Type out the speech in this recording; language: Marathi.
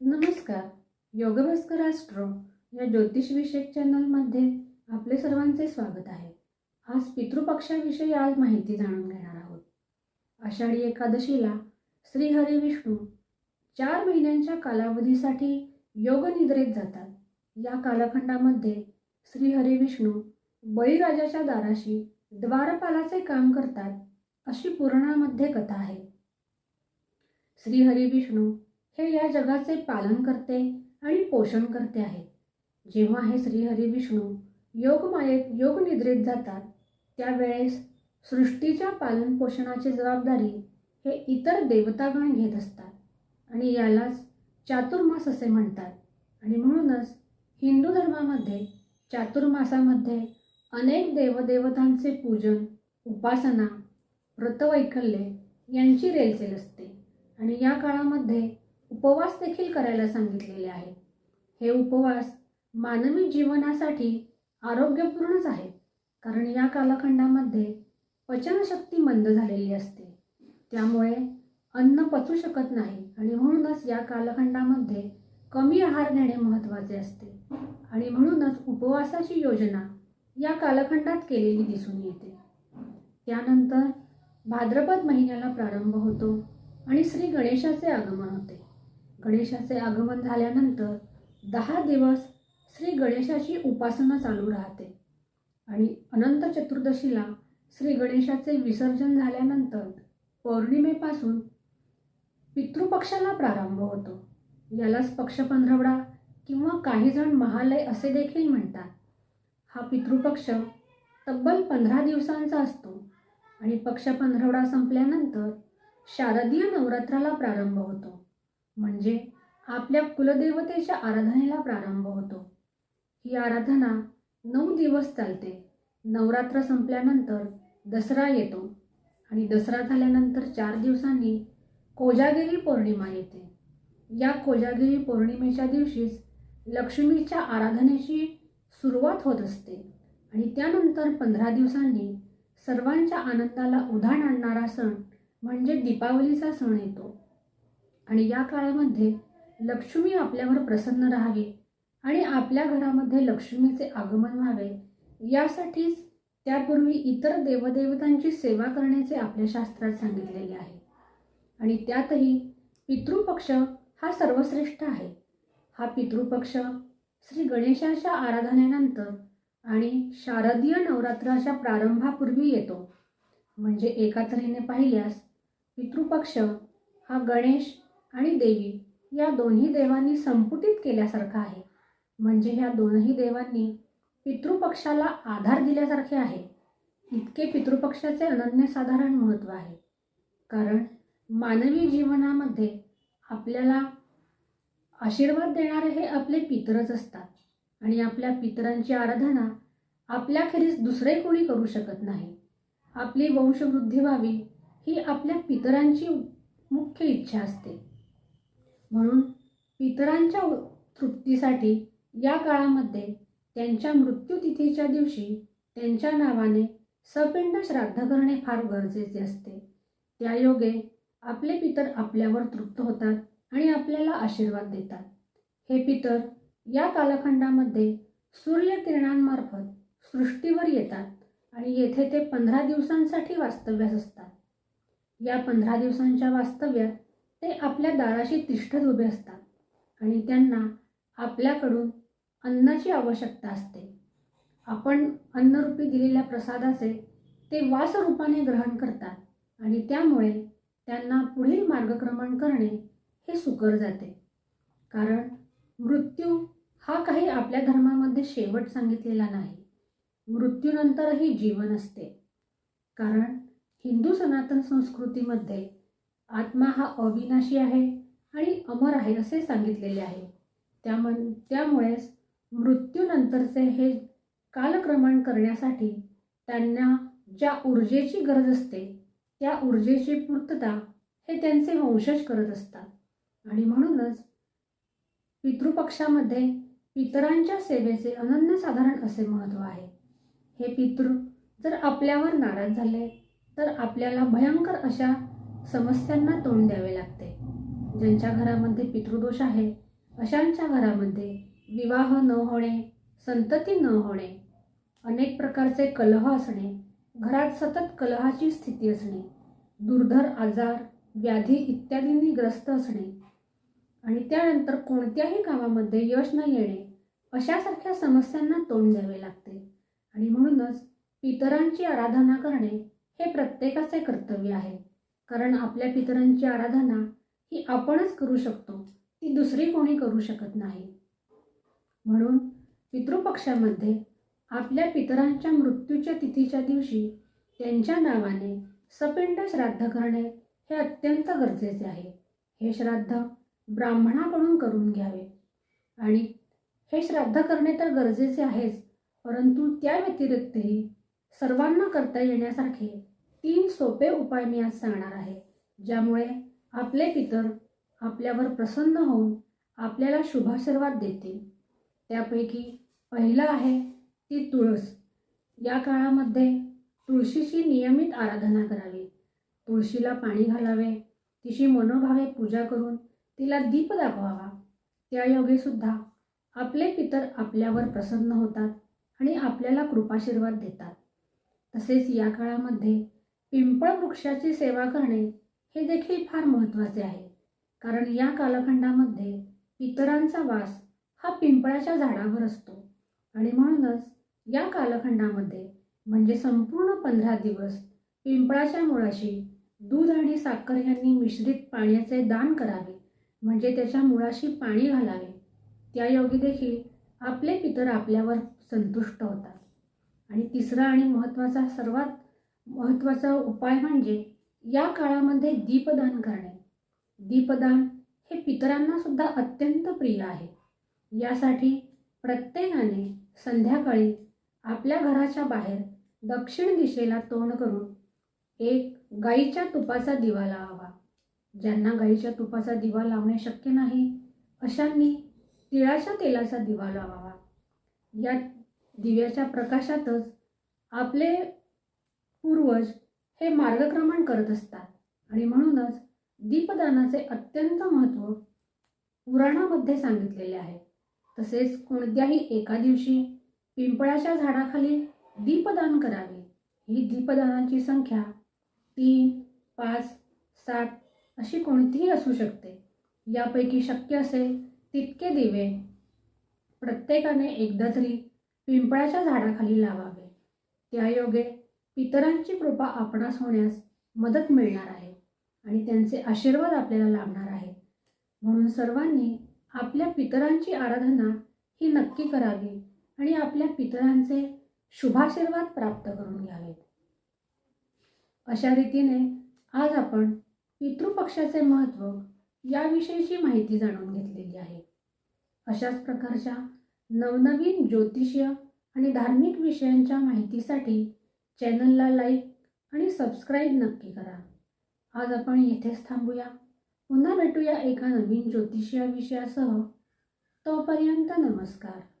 नमस्कार. योगभास्कर राष्ट्र या ज्योतिषविषयक चॅनलमध्ये आपले सर्वांचे स्वागत आहे. आज पितृपक्षाविषयी आज माहिती जाणून घेणार आहोत. आषाढी एकादशीला श्री हरी विष्णू चार महिन्यांच्या कालावधीसाठी योगनिद्रेत जातात. या कालखंडामध्ये श्री हरी विष्णू बळीराजाच्या दाराशी द्वारपालाचे काम करतात अशी पुराणामध्ये कथा आहे. श्री हरी विष्णू हे या जगाचे पालन करते आणि पोषण करते आहे. जेव्हा हे श्रीहरी विष्णू योगमायेत योगनिद्रेत जातात त्यावेळेस सृष्टीच्या पालन पोषणाची जबाबदारी हे इतर देवतागण घेत असतात आणि यालाच चातुर्मास असे म्हणतात. आणि म्हणूनच हिंदू धर्मामध्ये चातुर्मासामध्ये अनेक देवदेवतांचे पूजन उपासना व्रतवैकल्ये यांची रेलचेल असते. आणि या काळामध्ये उपवास देखील करायला सांगितलेले आहे हे उपवास मानवी जीवनासाठी आरोग्यपूर्णच आहेत. कारण या कालखंडामध्ये पचनशक्ती मंद झालेली असते. त्यामुळे अन्न पचू शकत नाही आणि म्हणूनच या कालखंडामध्ये कमी आहार घेणे महत्त्वाचे असते. आणि म्हणूनच उपवासाची योजना या कालखंडात केलेली दिसून येते. त्यानंतर भाद्रपद महिन्याला प्रारंभ होतो आणि श्री गणेशाचे आगमन होते. गणेशाचे आगमन झाल्यानंतर दहा दिवस श्री गणेशाची उपासना चालू राहते. आणि अनंत चतुर्दशीला श्री गणेशाचे विसर्जन झाल्यानंतर पौर्णिमेपासून पितृपक्षाला प्रारंभ होतो. यालाच पक्ष पंधरवडा किंवा काही जण महालय असे देखील म्हणतात. हा पितृपक्ष तब्बल पंधरा दिवसांचा असतो आणि पक्ष पंधरवडा संपल्यानंतर शारदीय नवरात्राला प्रारंभ होतो. म्हणजे आपल्या कुलदेवतेच्या आराधनेला प्रारंभ होतो. ही आराधना नऊ दिवस चालते. नवरात्र संपल्यानंतर दसरा येतो आणि दसरा झाल्यानंतर चार दिवसांनी कोजागिरी पौर्णिमा येते. या कोजागिरी पौर्णिमेच्या दिवशीच लक्ष्मीच्या आराधनेची सुरुवात होत असते आणि त्यानंतर पंधरा दिवसांनी सर्वांच्या आनंदाला उधाण आणणारा सण म्हणजे दीपावलीचा सण येतो. आणि या काळामध्ये लक्ष्मी आपल्यावर प्रसन्न राहावी आणि आपल्या घरामध्ये लक्ष्मीचे आगमन व्हावे यासाठीच त्यापूर्वी इतर देवदेवतांची सेवा करण्याचे आपल्या शास्त्रात सांगितलेले आहे. आणि त्यातही पितृपक्ष हा सर्वश्रेष्ठ आहे. हा पितृपक्ष श्री गणेशाच्या आराधनेनंतर आणि शारदीय नवरात्राच्या प्रारंभापूर्वी येतो. म्हणजे एका तऱ्हेने पाहिल्यास पितृपक्ष हा गणेश आणि देवी या दोन्ही देवांनी संपुटित केल्यासारखा आहे. म्हणजे ह्या दोनही देवांनी पितृपक्षाला आधार दिल्यासारखे आहे. इतके पितृपक्षाचे अनन्यसाधारण महत्त्व आहे. कारण मानवी जीवनामध्ये आपल्याला आशीर्वाद देणारे हे आपले पितरच असतात. आणि आपल्या पितरांची आराधना आपल्याखेरीज दुसरे कोणी करू शकत नाही. आपली वंशवृद्धी व्हावी ही आपल्या पितरांची मुख्य इच्छा असते. म्हणून पितरांच्या तृप्तीसाठी या काळामध्ये त्यांच्या मृत्यूतिथीच्या दिवशी त्यांच्या नावाने सपिंड श्राद्ध करणे फार गरजेचे असते. त्यायोगे आपले पितर आपल्यावर तृप्त होतात आणि आपल्याला आशीर्वाद देतात. हे पितर या कालखंडामध्ये सूर्यकिरणांमार्फत सृष्टीवर येतात आणि येथे ते पंधरा दिवसांसाठी वास्तव्यास असतात. या पंधरा दिवसांच्या वास्तव्यात ते आपल्या दाराशी तिष्ठत उभे असतात आणि त्यांना आपल्याकडून अन्नाची आवश्यकता असते. आपण अन्नरूपी दिलेल्या प्रसादाचे ते वासरूपाने ग्रहण करतात आणि त्यामुळे त्यांना पुढील मार्गक्रमण करणे हे सुकर जाते. कारण मृत्यू हा काही आपल्या धर्मामध्ये शेवट सांगितलेला नाही. मृत्यूनंतरही जीवन असते. कारण हिंदू सनातन संस्कृतीमध्ये आत्मा हा अविनाशी आहे आणि अमर आहे असे सांगितलेले आहे. त्याम त्यामुळेच मृत्यूनंतरचे हे कालक्रमण करण्यासाठी त्यांना ज्या ऊर्जेची गरज असते त्या ऊर्जेची पूर्तता हे त्यांचे वंशज करत असतात. आणि म्हणूनच पितृपक्षामध्ये पितरांच्या सेवेचे अनन्यसाधारण असे महत्त्व आहे. हे पितृ जर आपल्यावर नाराज झाले तर आपल्याला भयंकर अशा समस्यांना तोंड द्यावे लागते. ज्यांच्या घरामध्ये पितृदोष आहे अशांच्या घरामध्ये विवाह न होणे संतती न होणे अनेक प्रकारचे कलह असणे घरात सतत कलहाची स्थिती असणे दुर्धर आजार व्याधी इत्यादींनी ग्रस्त असणे आणि त्यानंतर कोणत्याही कामामध्ये यश न येणे अशासारख्या समस्यांना तोंड द्यावे लागते. आणि म्हणूनच पितरांची आराधना करणे हे प्रत्येकाचे कर्तव्य आहे. कारण आपल्या पितरांची आराधना ही आपणच करू शकतो ती दुसरी कोणी करू शकत नाही. म्हणून पितृपक्षामध्ये आपल्या पितरांच्या मृत्यूच्या तिथीच्या दिवशी त्यांच्या नावाने सपिंड श्राद्ध करणे हे अत्यंत गरजेचे आहे. हे श्राद्ध ब्राह्मणाकडून करून घ्यावे. आणि हे श्राद्ध करणे तर गरजेचे आहेच परंतु त्या व्यतिरिक्तही सर्वांना करता येण्यासारखे तीन सोपे उपाय मी आज सांगणार आहे ज्यामुळे आपले पितर आपल्यावर प्रसन्न होऊन आपल्याला शुभाशीर्वाद देतील. त्यापैकी पहिलं आहे ती तुळस. या काळामध्ये तुळशीची नियमित आराधना करावी. तुळशीला पाणी घालावे तिची मनोभावे पूजा करून तिला दीप दाखवावा. त्यायोगेसुद्धा आपले पितर आपल्यावर प्रसन्न होतात आणि आपल्याला कृपाशीर्वाद देतात. तसेच या काळामध्ये पिंपळ वृक्षाची सेवा करणे हे देखील फार महत्त्वाचे आहे. कारण या कालखंडामध्ये पितरांचा वास हा पिंपळाच्या झाडावर असतो. आणि म्हणूनच या कालखंडामध्ये म्हणजे संपूर्ण पंधरा दिवस पिंपळाच्या मुळाशी दूध आणि साखर यांनी मिश्रित पाण्याचे दान करावे म्हणजे त्याच्या मुळाशी पाणी घालावे. त्यायोगी देखील आपले पितर आपल्यावर संतुष्ट होतात. आणि तिसरा आणि महत्त्वाचा सर्वात महत्त्वाचा उपाय म्हणजे या काळामध्ये दीपदान करणे. दीपदान हे पितरांना सुद्धा अत्यंत प्रिय आहे. यासाठी प्रत्येकाने संध्याकाळी आपल्या घराच्या बाहेर दक्षिण दिशेला तोंड करून एक गाईच्या तुपाचा दिवा लावावा ज्यांना गाईच्या तुपाचा दिवा लावणे शक्य नाही अशांनी तिळाच्या तेलाचा दिवा लावावा. या दिव्याच्या प्रकाशातच आपले पूर्वज हे मार्गक्रमण करत असतात. आणि म्हणूनच दीपदानाचे अत्यंत महत्त्व पुराणामध्ये सांगितलेले आहे. तसेच कोणत्याही एका दिवशी पिंपळाच्या झाडाखाली दीपदान करावे. ही दीपदानाची संख्या तीन पाच सात अशी कोणतीही असू शकते. यापैकी शक्य असेल तितके दिवे. प्रत्येकाने एकदा तरी पिंपळाच्या झाडाखाली लावावे. त्यायोगे पितरांची कृपा आपणास होण्यास मदत मिळणार आहे आणि त्यांचे आशीर्वाद आपल्याला लाभणार आहे म्हणून सर्वांनी आपल्या पितरांची आराधना ही नक्की करावी आणि आपल्या पितरांचे शुभाशीर्वाद प्राप्त करून घ्यावेत. अशा रीतीने आज आपण पितृपक्षाचे महत्त्व याविषयीची माहिती जाणून घेतलेली आहे. अशाच प्रकारच्या नवनवीन ज्योतिषीय आणि धार्मिक विषयांच्या माहितीसाठी चॅनलला लाईक आणि सबस्क्राईब नक्की करा. आज आपण येथेच थांबूया. पुन्हा भेटूया एका नवीन ज्योतिष या विषयासह. तोपर्यंत नमस्कार.